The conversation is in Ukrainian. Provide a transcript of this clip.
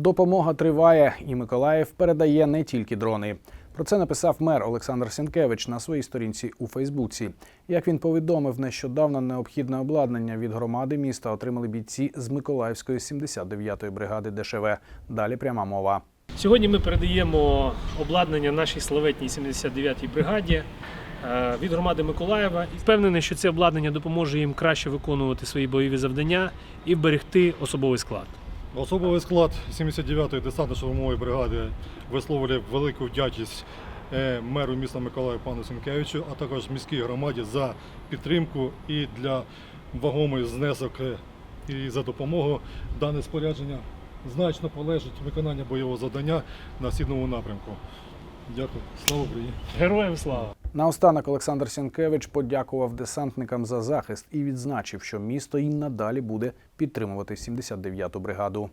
Допомога триває, і Миколаїв передає не тільки дрони. Про це написав мер Олександр Сінкевич на своїй сторінці у Фейсбуці. Як він повідомив, нещодавно необхідне обладнання від громади міста отримали бійці з Миколаївської 79-ї бригади ДШВ. Далі пряма мова. Сьогодні ми передаємо обладнання нашій славетній 79-й бригаді е, від громади Миколаєва. І впевнений, що це обладнання допоможе їм краще виконувати свої бойові завдання і вберегти особовий склад. Особовий склад 79-ї десантно-штурмової бригади висловлює велику вдячність е, меру міста Миколаїв пану Сінкевичу, а також міській громаді за підтримку і для вагомий знесок е, і за допомогу дане спорядження значно полежить виконання бойового завдання на східному напрямку. Дякую. Слава Україні! Героям слава! Наостанок Олександр Сінкевич подякував десантникам за захист і відзначив, що місто і надалі буде підтримувати 79-ту бригаду.